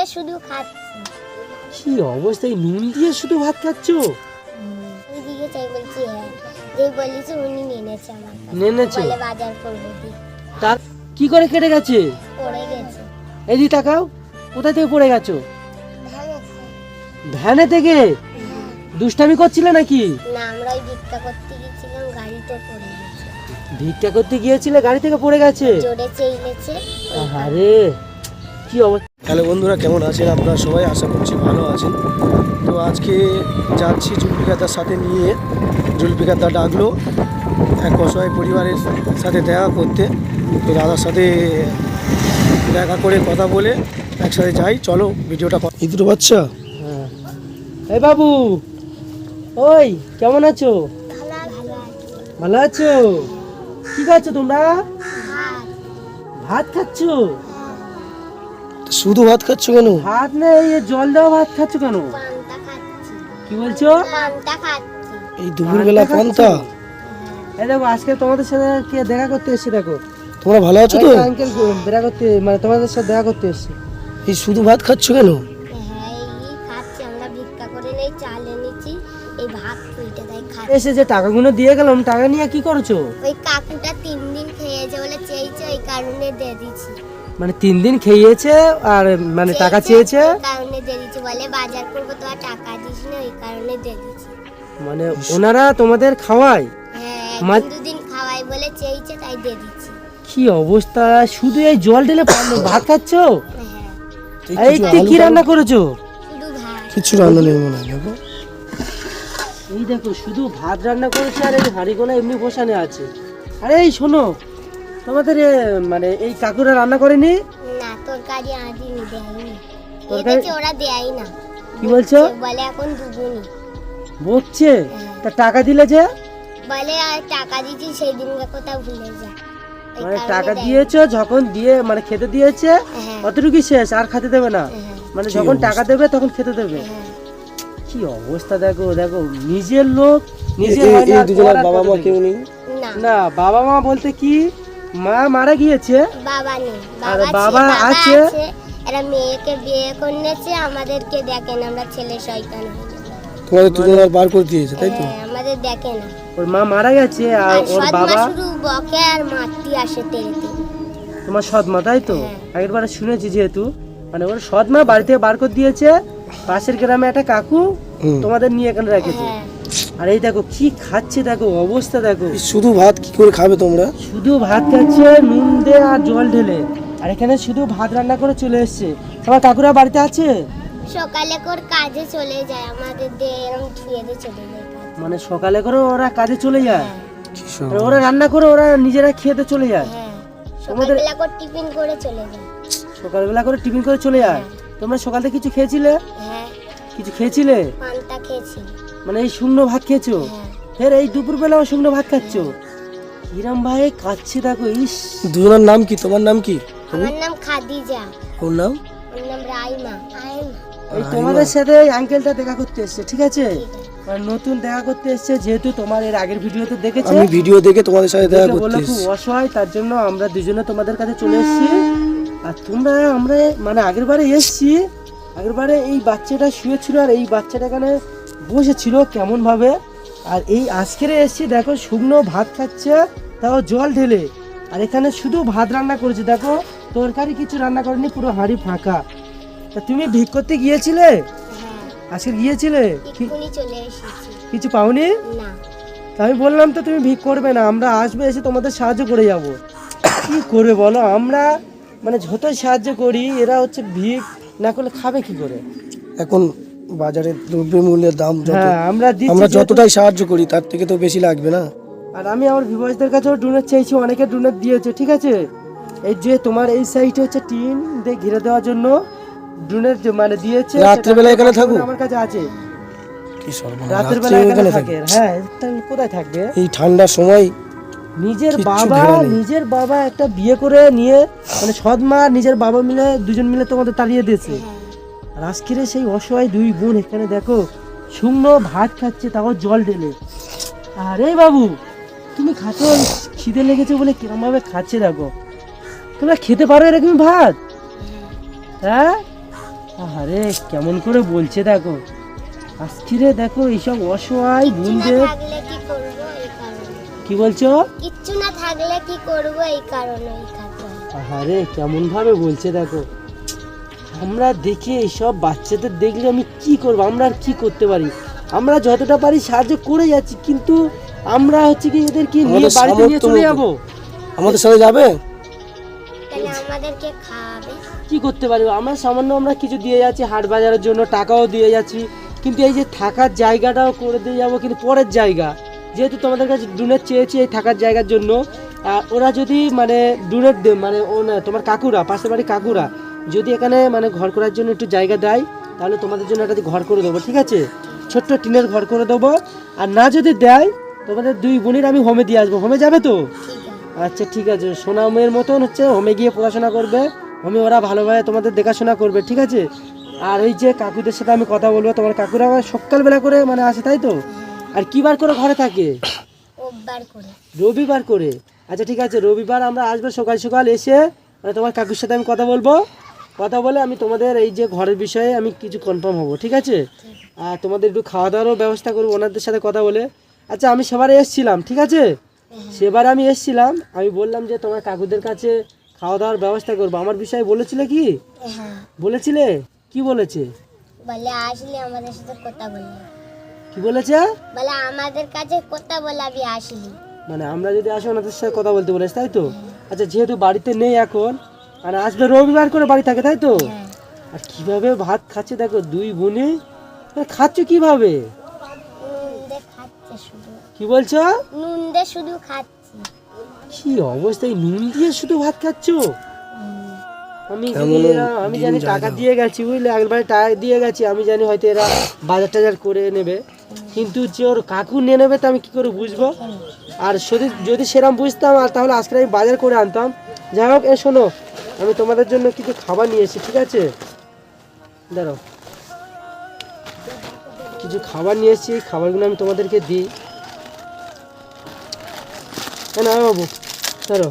দিয়ে শুধু খাচ্ছি। কি অবস্থা? এই নুন দিয়ে শুধু ভাত খাচ্ছো? দিদিকে চাই বলছি হ্যাঁ। যে বলিস উনি নেনেছে আমার নেনেছে? বলে বাজার করব তার কি করে কেটে গেছে? পড়ে গেছে। এদি তাকাও কোথা থেকে পড়ে গেছো? ভ্যানে থেকে? দুষ্টামি করছিলে নাকি? না আমরা ওই ভিক্ষা করতে গেছিলাম গাড়িতে পড়ে গেছে। ভিক্ষা করতে গিয়েছিলে গাড়ি থেকে পড়ে গেছে? জোরে চেইলেছে। আরে কি অবস্থা? হ্যালো বন্ধুরা কেমন আছেন? আপনারা সবাই আশা করছি ভালো আছেন। তো আজকে যাচ্ছি জুলপিকাতার সাথে নিয়ে। জুলপিকাতা ডাকলো এক অসহায় পরিবারের সাথে দেখা করতে। তো দাদার সাথে দেখা করে কথা বলে একসাথে যাই। চলো ভিডিওটা দুটো বাচ্চা? হ্যাঁ। এই বাবু ওই কেমন আছো ভালো ভালো আছে? ভালো আছো? কি খাচ্ছ তোমরা? ভাত। ভাত খাচ্ছো? শুধু ভাত খাচ্ছ কেন? ভাত নেই এই জল দেওয়া ভাত খাচ্ছ কেন? পান্তা খাচ্ছি কি বলছো? পান্তা খাচ্ছি এই দুপুরবেলা পান্তা? এই দেখো আজকে তোমাদের সাথে কে দেখা করতে এসেছে দেখো। তোমরা ভালো আছো তো? আঙ্কেল দেখা করতে মানে তোমাদের সাথে দেখা করতে এসেছে। এই শুধু ভাত খাচ্ছ কেন? হ্যাঁ এসে যে টাকাগুলো দিয়ে গেলাম টাকা নিয়ে কি করছ? ওই কাকুটা তিন দিন খেয়েছে বলে চেয়েছে ওই কারণে দিয়ে দিচ্ছি মানে তিন দিন খেয়েছে আর মানে টাকা চেয়েছে? কারণে দিয়ে বলে বাজার করব তো আর টাকা দিস না ওই কারণে দিয়ে মানে ওনারা তোমাদের খাওয়ায়? হ্যাঁ দুদিন খাওয়াই বলে চেয়েছে তাই দিয়ে দিচ্ছি কি অবস্থা? শুধু এই জল ঢেলে পান- ভাত খাচ্ছ? হ্যাঁ। এই তুই কি রান্না করেছ? কিছু রান্না নেই মনে হয় দেখো। এই দেখো শুধু ভাত রান্না করেছে আর এই হাঁড়ি গোনা এমনি বসানো আছে। আরে এই শোনো তোমাদের এ, মানে এই কাকুরা রান্না করেনি? না তোর কাজে আদিনি দেয়নি। তরকারি- ওরা দেয় না। কি বলছো? বলে এখন দুগুনি বকছে? তা টাকা দিলে যে? বলে আর টাকা দিচ্ছি সেই দিনকে কোথাও ভুলে যা। মানে টাকা দেয় দিয়েছ যখন দিয়ে মানে খেতে দিয়েছে হ্যাঁ। অতটুকুই শেষ আর খেতে দেবে না। হ্যাঁ, মানে যখন টাকা দেবে তখন খেতে দেবে। হ্যাঁ। কি অবস্থা দেখো দেখো নিজের লোক নিজের বাবা মা কেউ নেই? না। না বাবা মা বলতে কি? মা মারা গিয়েছে? বাবা নেই। আর বাবা বাবা আছে- এরা মেয়েকে বিয়ে করেছে আমাদেরকে দেখেন আমরা ছেলে শয়তান। তোমাদের দুজনের বার করে দিয়েছে তাই তো? হ্যাঁ, আমাদের দেখে না। ওর মা মারা গেছে আর ওর বাবা? শুধু বকে আর মাতৃ আসে তেলে তোমার সৎ মা তাই তো? হ্যাঁ। আগের বারে শুনেছি যেহেতু। মানে ওর সৎ মা বাড়ি থেকে বার করে দিয়েছে পাশের গ্রামে একটা কাকু তোমাদের নিয়ে এখানে রেখেছে। হ্যাঁ। আর এই দেখো কি খাচ্ছে দেখো অবস্থা দেখো। শুধু ভাত কি করে খাবে তোমরা? শুধু ভাত খাচ্ছে নুন দিয়ে আর জল ঢেলে। আর এখানে শুধু ভাত রান্না করে চলে এসছে। তোমার কাকুরা বাড়িতে আছে? সকালে করে কাজে চলে যায় আমাদের দিয়ে এরকম ধুয়ে দিয়ে চলে যায় মানে সকালে করে ওরা কাজে চলে যায়? হ্যাঁ। ওরা রান্না করে ওরা নিজেরা খেতে চলে যায়? হ্যাঁ। সকালবেলা করে টিফিন করে চলে যায়। সকালবেলা করে টিফিন করে চলে যায়? তোমরা সকাল থেকে কিছু খেয়েছিলে? হ্যাঁ। কিছু খেয়েছিলে? পান্তা খেয়েছি। মানে এই শুকনো ভাত খেয়েছো? হ্যাঁ। ফের এই দুপুর বেলাও শুকনো ভাত খাচ্ছ? কিরম ভাই কাচ্ছে দেখো ইস। দুজনের নাম কি? তোমার নাম কি? আমার নাম খাদিজা। ওর নাম? ওর নাম রাইমা। এই তোমাদের সাথে এই আঙ্কেলটা দেখা করতে এসছে ঠিক আছে? আর নতুন দেখা করতে এসছে যেহেতু তোমার এর আগের ভিডিওতে দেখেছে। আমি ভিডিও দেখে তোমাদের সাথে দেখা করতে বলল খুব অসহায় তার জন্য আমরা দুজনে তোমাদের কাছে চলে এসেছি। আর তোমরা আমরা মানে আগের বারে এসছি। আগের বারে এই বাচ্চাটা শুয়েছিল আর এই বাচ্চাটা এখানে বসেছিল কেমন ভাবে আর এই আজকের এসছি দেখো শুকনো ভাত খাচ্ছে তাও জল ঢেলে। আর এখানে শুধু ভাত রান্না করেছে দেখো তরকারি কিছু রান্না করেনি পুরো হাঁড়ি ফাঁকা। তা তুমি ভিক করতে গিয়েছিলে? হ্যাঁ। আজকে গিয়েছিলে? কিছু পাওনি? তা আমি বললাম তো তুমি ভিক করবে না আমরা আসবে এসে তোমাদের সাহায্য করে যাব। কি করবে বলো? আমরা মানে যতই সাহায্য করি এরা হচ্ছে ভিক না করলে খাবে কি করে? এখন বাজারে দ্রব্যমূল্যের দাম যত হ্যাঁ আমরা আমরা যতটাই সাহায্য করি তার থেকে তো বেশি লাগবে না। আর আমি আমার ভিভাসদের কাছেও ডোনেট চাইছি অনেকে ডোনেট দিয়েছে ঠিক আছে? এই যে তোমার এই সাইডে হচ্ছে টিন দিয়ে ঘিরে দেওয়ার জন্য ডোনেট মানে দিয়েছে রাত্রেবেলা এখানে থাকো? আমার কাছে আছে। কি সর্বনাশ রাতের রাত্রে বেলা এখানে থাকে। থাকে হ্যাঁ তাহলে কোথায় থাকবে? এই ঠান্ডার সময় নিজের বাবা নিজের বাবা একটা বিয়ে করে নিয়ে মানে সৎ মা নিজের বাবা মিলে দুজন মিলে তোমাদের তাড়িয়ে দিয়েছে। আর সেই অসহায় দুই বোন এখানে দেখো শুকনো ভাত খাচ্ছে তাও জল ঢেলে। আরে বাবু তুমি খাচ্ছ? খিদে লেগেছে বলে কিরম ভাবে খাচ্ছে দেখো। তোমরা খেতে পারো এরকম ভাত? হ্যাঁ? আরে কেমন করে বলছে দেখো। আজকে রে দেখো এইসব অসহায় বোনদের কি বলছো? কিচ্ছু না থাকলে কি করব এই কারণে আরে কেমন ভাবে বলছে দেখো। আমরা দেখে এইসব বাচ্চাদের দেখলে আমি কি করব? আমরা আর কি করতে পারি? আমরা যতটা পারি সাহায্য করে যাচ্ছি কিন্তু আমরা হচ্ছে কি এদেরকে নিয়ে বাড়িতে নিয়ে চলে। যাব? আমাদের সাথে যাবে? তাহলে আমাদেরকে খাওয়াবে। কি করতে পারি? আমরা সামান্য আমরা কিছু দিয়ে যাচ্ছি হাট বাজারের জন্য টাকাও দিয়ে যাচ্ছি কিন্তু এই যে থাকার জায়গাটাও করে দিয়ে যাব কিন্তু পরের জায়গা। যেহেতু তোমাদের কাছে ডোনেট চেয়েছি এই থাকার জায়গার জন্য আর ওরা যদি মানে ডোনেট দে মানে ও না তোমার কাকুরা পাশের বাড়ি কাকুরা যদি এখানে মানে ঘর করার জন্য একটু জায়গা দেয় তাহলে তোমাদের জন্য একটা ঘর করে দেবো ঠিক আছে? ছোট্ট টিনের ঘর করে দেবো। আর না যদি দেয় তোমাদের দুই বোনের আমি হোমে দিয়ে আসব। হোমে যাবে তো? আচ্ছা ঠিক আছে। সোনামের মতন হচ্ছে হোমে গিয়ে পড়াশোনা করবে। হোমে ওরা ভালোভাবে তোমাদের দেখাশোনা করবে ঠিক আছে? আর ওই যে কাকুদের সাথে আমি কথা বলব তোমার কাকুরা সকালবেলা করে মানে আসে তাই তো? আর কি বার করে ঘরে থাকে? রবিবার করে? আচ্ছা ঠিক আছে। রবিবার আমরা আসব সকাল সকাল এসে মানে তোমার কাকুর সাথে আমি কথা বলব। কথা বলে আমি তোমাদের এই যে ঘরের বিষয়ে আমি কিছু কনফার্ম হব ঠিক আছে? আর তোমাদের একটু খাওয়া দাওয়ারও ব্যবস্থা করব ওনাদের সাথে কথা বলে। আচ্ছা আমি সেবারে এসছিলাম ঠিক আছে? সেবার আমি এসছিলাম আমি বললাম যে তোমার কাকুদের কাছে খাওয়া দাওয়ার ব্যবস্থা করব। আমার বিষয়ে বলেছিলে কি? হ্যাঁ। বলেছিলে? কি বলেছে? বলে আসলে আমাদের সাথে কথা বলবি। কি বলেছে? বলে আমাদের কাছে কথা বলাবি আসলি। মানে আমরা যদি আসি ওনাদের সাথে কথা বলতে বলেছি তাই তো? আচ্ছা যেহেতু বাড়িতে নেই এখন মানে আসবে রবিবার করে বাড়ি থাকে তাই তো? আর কীভাবে ভাত খাচ্ছে দেখো দুই বোনে? আরে খাচ্ছ কীভাবে? কি বলছো? নুন দিয়ে শুধু খাচ্ছি। কি অবস্থায় নুন দিয়ে শুধু ভাত খাচ্ছ? আমি আমি জানি টাকা দিয়ে গেছি বুঝলে? একবারে টাকা দিয়ে গেছি আমি জানি হয়তো এরা বাজার টাজার করে নেবে। কিন্তু যে ওর কাকু নিয়ে নেবে তো আমি কি করে বুঝব? আর যদি যদি সেরকম বুঝতাম আর তাহলে আজকে আমি বাজার করে আনতাম। যাই হোক এ শোনো আমি তোমাদের জন্য কিছু খাবার নিয়ে এসেছি ঠিক আছে? দাঁড়াও। কিছু খাবার নিয়ে এসেছি খাবারগুলো আমি তোমাদেরকে দিই। এ না বাবু ধরো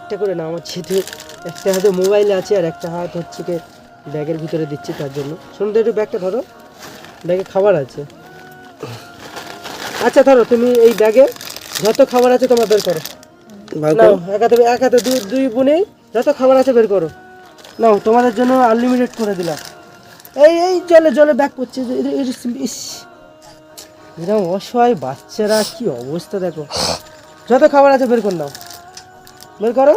একটা করে না আমার ছেলে একটা হাতে মোবাইল আছে আর একটা হাত হচ্ছে কি ব্যাগের ভিতরে দিচ্ছি তার জন্য। শোনো তো একটু ব্যাগটা ধরো ব্যাগে খাবার আছে। আচ্ছা ধরো তুমি এই ব্যাগে যত খাবার আছে তোমার বের করো। এক হাতে এক হাতে দুই দুই বোনে যত খাবার আছে বের করো। নাও, তোমাদের জন্য আনলিমিটেড করে দিলাম। এই এই, জলে জলে ব্যাক করছে এরকম অসহায় বাচ্চারা, কি অবস্থা দেখো। যত খাবার আছে বের করে নাও। বের করো।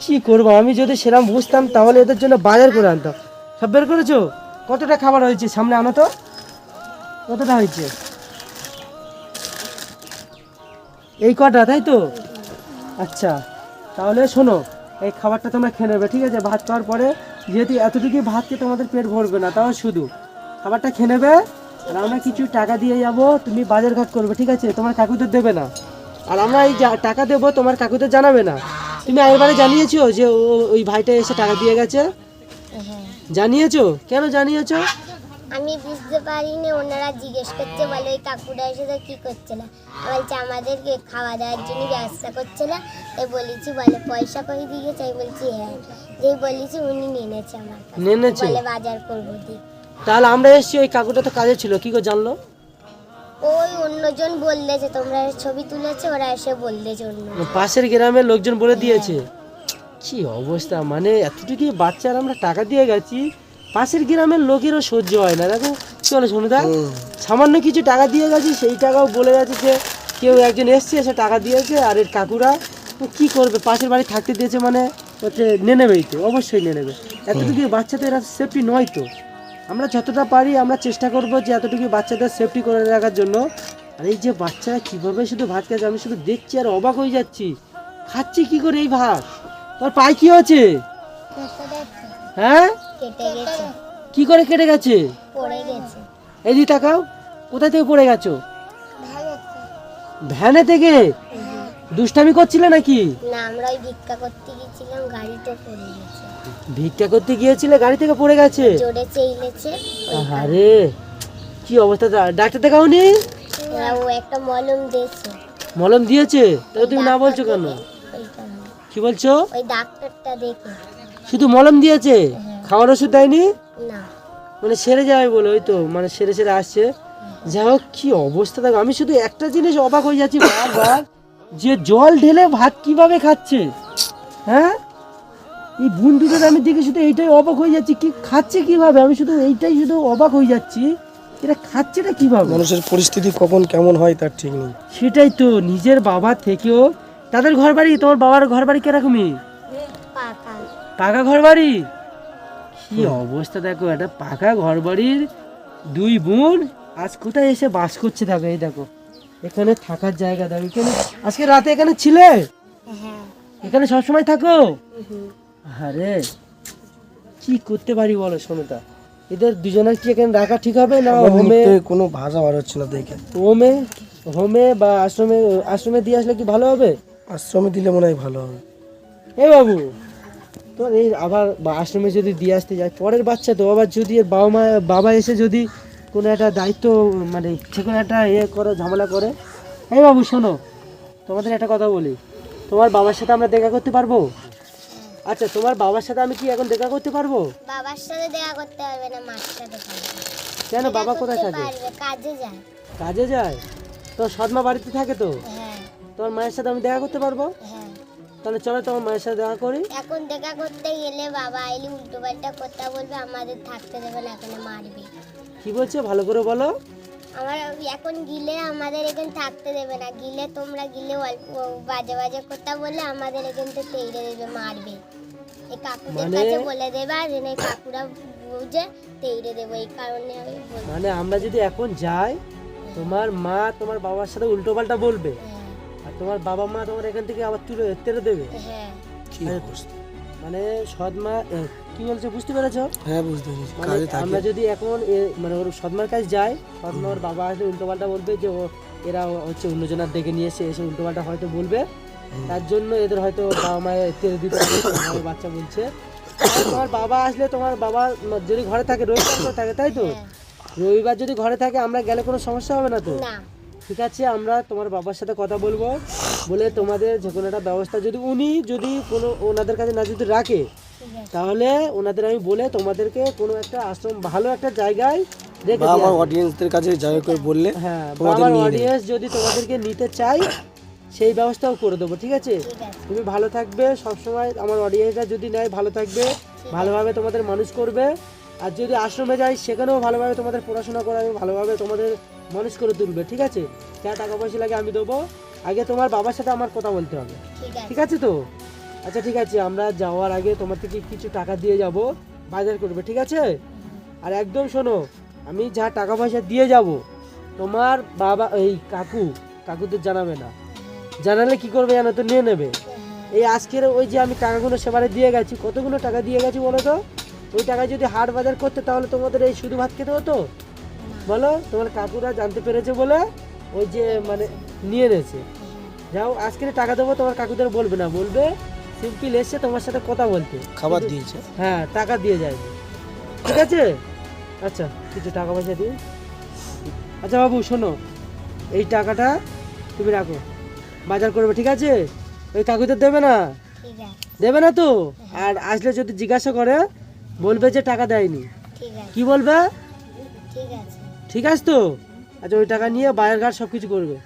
কি করব, আমি যদি সেরকম বুঝতাম, তাহলে এদের জন্য বাজার করে আনতাম। সব বের করেছ? কতটা খাবার হয়েছে? সামনে আনো তো। কতটা হয়েছে? এই কটা, তাই তো? আচ্ছা। তাহলে শোনো এই খাবারটা তোমরা খেয়ে নেবে ঠিক আছে? ভাত খাওয়ার পরে যেহেতু এতটুকু ভাত খেয়ে তোমাদের পেট ভরবে না তাও শুধু। খাবারটা খেয়ে নেবে আর আমরা কিছু টাকা দিয়ে যাব তুমি বাজার ঘাট করবে ঠিক আছে? তোমার কাকুদের দেবে না। আর আমরা এই টাকা দেবো তোমার কাকুদের জানাবে না। তুমি আগেরবারে জানিয়েছো যে ও ওই ভাইটা এসে টাকা দিয়ে গেছে? হ্যাঁ। জানিয়েছো? কেন জানিয়েছো? আমি বুঝতে পারিনি ওনারা জিজ্ঞেস করছে বলে ওই কাকুরা এসে তো কি করছে না? বলছে আমাদেরকে খাওয়া দাওয়ার জন্য ব্যবস্থা করছে না। তাই বলেছি বলে পয়সা করে দিয়েছে? আমি বলছি হ্যাঁ। যেই বলেছি উনি নিয়ে এনেছে আমার। নেনেছে বলে বাজার করব দি। তাহলে আমরা এসেছি ওই কাকুটা তো কাজে ছিল কি করে জানলো? ওই অন্যজন বললেছে তোমরা ছবি তুলেছে ওরা এসে বললেছে অন্য পাশের গ্রামের লোকজন বলে দিয়েছে। কি অবস্থা মানে এতটুকু বাচ্চার আমরা টাকা দিয়ে গেছি পাশের গ্রামের লোকেরও সহ্য হয় না। দেখো চলো শোনুদা হুম। সামান্য কিছু টাকা দিয়ে গেছি সেই টাকাও বলে গেছে যে কেউ একজন এসছে এসে টাকা দিয়েছে আর এর কাকুরা কি করবে? পাশের বাড়ি থাকতে দিয়েছে মানে হচ্ছে নিয়ে নেবেই তো অবশ্যই নিয়ে নেবে। এতটুকু বাচ্চাদের এরা সেফটি নয় তো। আমরা যতটা পারি আমরা চেষ্টা করব যে এতটুকু বাচ্চাদের সেফটি করে রাখার জন্য। আর এই যে বাচ্চারা কীভাবে শুধু ভাত খাচ্ছে আমি শুধু দেখছি আর অবাক হয়ে যাচ্ছি। খাচ্ছি কি করে এই ভাত? তোর পায়ে কি হচ্ছে হ্যাঁ? কেটে গেছে। কি করে কেটে গেছে? পড়ে গেছে। এই দিকে তাকাও কোথা থেকে পড়ে গেছো? ভ্যানে থেকে দুষ্টামি করছিলে নাকি? না আমরা ওই ভিক্ষা করতে গেছিলাম গাড়িতে পড়ে গেছে। ভিক্ষা করতে গিয়েছিলে গাড়ি থেকে পড়ে গেছে? জোরে চেইলেছে আরে কি অবস্থা? ডাক্তার দেখাওনি? ওরা ও একটা মলম দিয়েছে। মলম দিয়েছে? তাহলে তুমি না বলছো কেন? কি বলছো? ওই ডাক্তারটা দেখে। শুধু মলম দিয়েছে? খাওয়ার ওষুধ দেয়নি? মানে সেরে যাবে বলে ওই তো মানে সেরে সেরে আসছে। যাই হোক কি অবস্থা দেখো আমি শুধু একটা জিনিস অবাক হয়ে যাচ্ছি বারবার যে জল ঢেলে ভাত কীভাবে খাচ্ছে? হ্যাঁ? এই বন্ধুদের আমি দেখে শুধু এইটাই অবাক হয়ে যাচ্ছি কি খাচ্ছে কীভাবে? আমি শুধু এইটাই শুধু অবাক হয়ে যাচ্ছি এটা খাচ্ছেটা কীভাবে? মানুষের পরিস্থিতি কখন কেমন হয় তার ঠিক নেই। সেটাই তো নিজের বাবা থেকেও। তাদের ঘর বাড়ি তোমার বাবার ঘর বাড়ি কিরকমই পাকা। পাকা ঘর বাড়ি কি অবস্থা দেখো একটা পাকা ঘর বাড়ির দুই বোন। আজ কোথায় এসে বাস করছে দেখো এই দেখো। এখানে থাকার জায়গা দেখো এখানে আজকে রাতে এখানে ছিলে? হ্যাঁ। এখানে সবসময় থাকো? আরে কি করতে পারি বলো শোনোটা এদের দুজনের কি এখানে রাখা ঠিক হবে না হোমে কোনো ভাষা বার হচ্ছে না দেখে। হোমে হোমে বা আশ্রমে আশ্রমে দিয়ে আসলে কি ভালো হবে? আশ্রমে দিলে মনে হয় ভালো হবে। এ বাবু তোর এই আবার বা- আশ্রমে যদি দিয়ে আসতে যায় পরের বাচ্চা তো আবার যদি এর বাবা মা বাবা এসে যদি কোনো একটা দায়িত্ব মানে যে কোনো একটা ইয়ে করে ঝামেলা করে এই বাবু শোনো তোমাদের একটা কথা বলি তোমার বাবার সাথে আমরা দেখা করতে পারব? আচ্ছা তোমার বাবার সাথে আমি কি এখন দেখা করতে পারব? বাবার সাথে দেখা করতে পারবে না মার সাথে কেন? বাবা কোথায় থাকে? কাজে যায়। কাজে যায়? তোর সৎমা বাড়িতে থাকে তো? হ্যাঁ। তোমার মায়ের সাথে আমি দেখা করতে পারব? হ্যাঁ। তাহলে চলো তোমার মায়ের সাথে দেখা করি। এখন দেখা করতে গেলে বাবা আইলে উল্টো পাল্টা কথা বলবে আমাদের থাকতে দেবে না এখানে মারবে। কি বলছে? ভালো করে বলো। আমার এখন গিলে আমাদের এখানে থাকতে দেবে না। গিলে তোমরা গিলে অল্প বাজে বাজে কথা বললে আমাদের এখান থেকে তেড়ে দেবে মারবে। এই কাকুদের মানে- কাছে বলে দেবে আর এই কাকুরা বুঝে তেড়ে দেবো এই কারণে আমি মানে আমরা যদি এখন যাই তোমার মা তোমার বাবার সাথে উল্টো পাল্টা বলবে। হ্যাঁ। আর তোমার বাবা মা তোমার এখান থেকে আবার তুলে তেড়ে দেবে। হ্যাঁ। কি অবস্থা? মানে সৎমা এ, কি বলছে বুঝতে পেরেছ? হ্যাঁ বুঝতে পেরেছি মানে কাজে থাকে। আমরা যদি এখন এ- মানে ওর সদমার কাছে যাই সৎমা ওর বাবা আসলে উল্টো পাল্টা বলবে যে ও এরা হচ্ছে অন্যজনার ডেকে নিয়ে এসে এসে উল্টো পাল্টা হয়তো বলবে। তার জন্য এদের হয়তো বাবা মায়ের তেড়ে দিতে হবে আমার বাচ্চা বলছে। তোমার বাবা আসলে তোমার বাবা যদি ঘরে থাকে রবিবার থাকে তাই তো? হ্যাঁ। রবিবার যদি ঘরে থাকে আমরা গেলে কোনো সমস্যা হবে না তো? না। ঠিক আছে আমরা তোমার বাবার সাথে কথা বলব। বলে তোমাদের যে কোনো একটা ব্যবস্থা যদি উনি যদি কোনো ওনাদের কাছে না যদি রাখে তাহলে ওনাদের আমি বলে তোমাদেরকে কোনো একটা আশ্রম ভালো একটা জায়গায় রেখে আমার অডিয়েন্সদের কাছে যাই করে বললে হ্যাঁ আমার অডিয়েন্স যদি তোমাদেরকে নিতে চাই সেই ব্যবস্থাও করে দেবো ঠিক আছে? ঠিক আছে। তুমি ভালো থাকবে সবসময় আমার অডিয়েন্সরা যদি নেয় ভালো থাকবে ভালোভাবে তোমাদের মানুষ করবে। আর যদি আশ্রমে যাই সেখানেও ভালোভাবে তোমাদের পড়াশোনা করাবে ভালোভাবে তোমাদের মানুষ করে তুলবে ঠিক আছে? যা টাকা পয়সা লাগে আমি দেবো। আগে তোমার বাবার সাথে আমার কথা বলতে হবে। ঠিক আছে। তো? আচ্ছা ঠিক আছে আমরা যাওয়ার আগে তোমার থেকে কিছু টাকা দিয়ে যাব বাজার করবে ঠিক আছে? আর একদম শোনো আমি যা টাকা পয়সা দিয়ে যাব তোমার বাবা এই কাকু কাকুদের জানাবে না। জানালে কি করবে জানো তো নিয়ে নেবে। এই আজকের ওই যে আমি টাকাগুলো সেবারে দিয়ে গেছি কতগুলো টাকা দিয়ে গেছি বলো তো? ওই টাকায় যদি হাট বাজার করতে তাহলে তোমাদের এই শুধু ভাত খেতে হতো? বলো তোমার কাকুরা জানতে পেরেছে বলে ওই যে মানে নিয়ে নিয়েছে। যাও আজকে টাকা দেবো তোমার কাকুদের বলবে না বলবে সিম্পল এসে তোমার সাথে কথা বলতে। খাবার দিয়েছে। হ্যাঁ টাকা দিয়ে যায়। ঠিক আছে? আচ্ছা কিছু টাকা পয়সা দিই। আচ্ছা বাবু শোনো এই টাকাটা তুমি রাখো। বাজার করবে ঠিক আছে? ওই কাকুদের দেবে না? দেবে না তো? আর আসলে যদি জিজ্ঞাসা করে বলবে যে টাকা দেয়নি। ঠিক কি বলবে? ঠিক আছে। ঠিক আছে তো? আচ্ছা ওই টাকা নিয়ে বাজার ঘাট সব কিছু করবে।